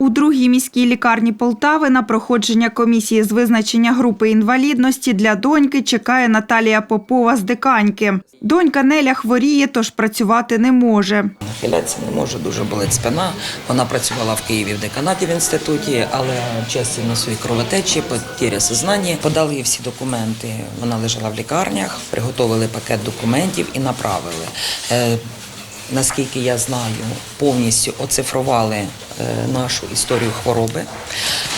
У другій міській лікарні Полтави на проходження комісії з визначення групи інвалідності для доньки чекає Наталія Попова з Диканьки. Донька Неля хворіє, тож працювати не може. Нахилятися не може, дуже болить спина. Вона працювала в Києві в деканаті в інституті, але часті носової кровотечі, потеря сознання. Подали їй всі документи. Вона лежала в лікарнях, приготовили пакет документів і направили. Наскільки я знаю, повністю оцифрували е, нашу історію хвороби.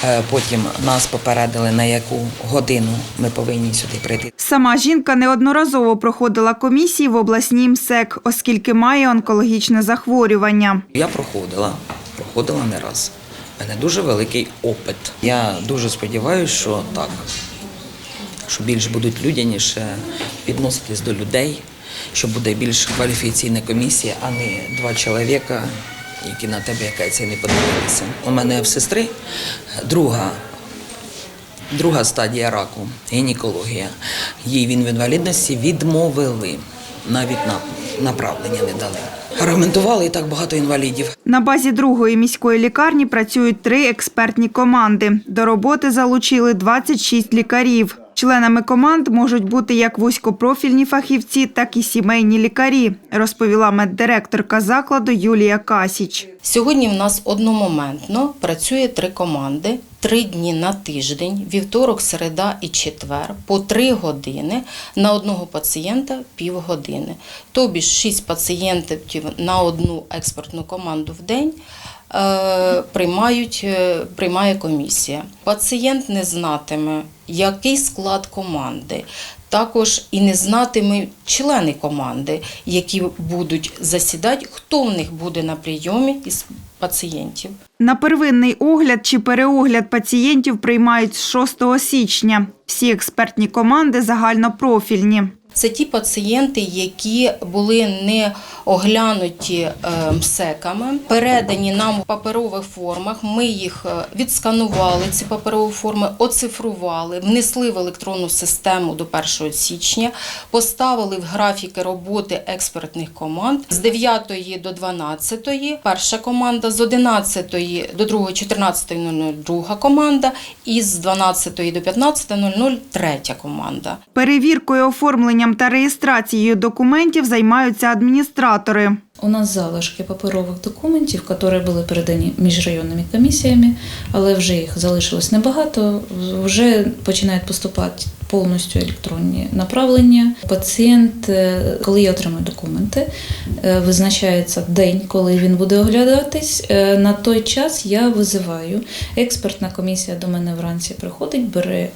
Е, Потім нас попередили, на яку годину ми повинні сюди прийти. Сама жінка неодноразово проходила комісії в обласній МСЕК, оскільки має онкологічне захворювання. Я проходила, проходила не раз. У мене дуже великий опит. Я дуже сподіваюся, що так, що більш будуть людяніше відноситись до людей, що буде більш кваліфікаційна комісія, а не два чоловіка, які на тебе якась і не подивилися. У мене в сестри друга. Друга стадія раку гінекологія. Їй він в інвалідності відмовили. Навіть на направлення не дали. Аргументували і так багато інвалідів. На базі другої міської лікарні працюють три експертні команди. До роботи залучили 26 лікарів. Членами команд можуть бути як вузькопрофільні фахівці, так і сімейні лікарі, розповіла меддиректорка закладу Юлія Касіч. Сьогодні в нас одномоментно працює три команди, три дні на тиждень, вівторок, середа і четвер, по три години на одного пацієнта півгодини. Тобі шість пацієнтів на одну експертну команду в день. е, Приймають, е, приймає комісія. Пацієнт не знатиме, який склад команди. Також і не знатиме члени команди, які будуть засідати, хто в них буде на прийомі із пацієнтів. На первинний огляд чи переогляд пацієнтів приймають з 6 січня. Всі експертні команди загальнопрофільні. Це ті пацієнти, які були не оглянуті е, МСЕКами, передані нам в паперових формах. Ми їх е, відсканували, ці паперові форми, оцифрували, внесли в електронну систему до 1 січня, поставили в графіки роботи експертних команд з 9 до 12 перша команда, з 11 до 2 14.00 друга команда і з 12 до 15.00 третя команда. Перевіркою, оформленням та реєстрацією документів займаються адміністратори. У нас залишки паперових документів, які були передані міжрайонними комісіями, але вже їх залишилось небагато. Вже починають поступати повністю електронні направлення. Пацієнт, е, коли я отримую документи, е, визначається день, коли він буде оглядатись. Е, На той час я визиваю. Експертна комісія до мене вранці приходить, бере,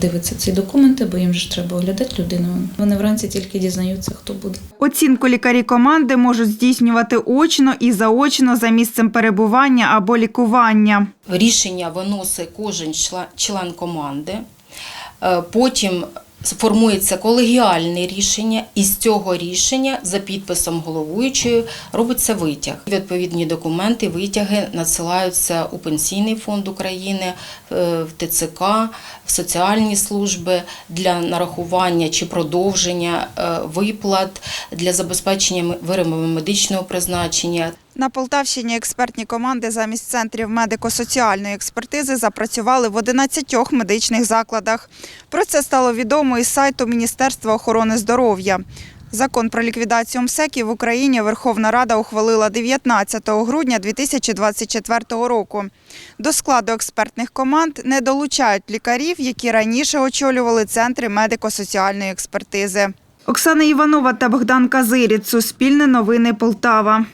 дивиться ці документи, бо їм же ж треба оглядати людину. Вони вранці тільки дізнаються, хто буде. Оцінку лікарі команди можуть здійснювати очно і заочно за місцем перебування або лікування. Рішення виносить кожен член команди. Е, Потім формується колегіальне рішення, і з цього рішення за підписом головуючої робиться витяг. Відповідні документи, витяги надсилаються у Пенсійний фонд України, е, в ТЦК, в соціальні служби для нарахування чи продовження е, виплат для забезпечення виробами медичного призначення. На Полтавщині експертні команди замість центрів медико-соціальної експертизи запрацювали в 11 медичних закладах. Про це стало відомо із сайту Міністерства охорони здоров'я. Закон про ліквідацію МСЕКів в Україні Верховна Рада ухвалила 19 грудня 2024 року. До складу експертних команд не долучають лікарів, які раніше очолювали центри медико-соціальної експертизи. Оксана Іванова та Богдан Казиріць. Суспільне новини Полтава.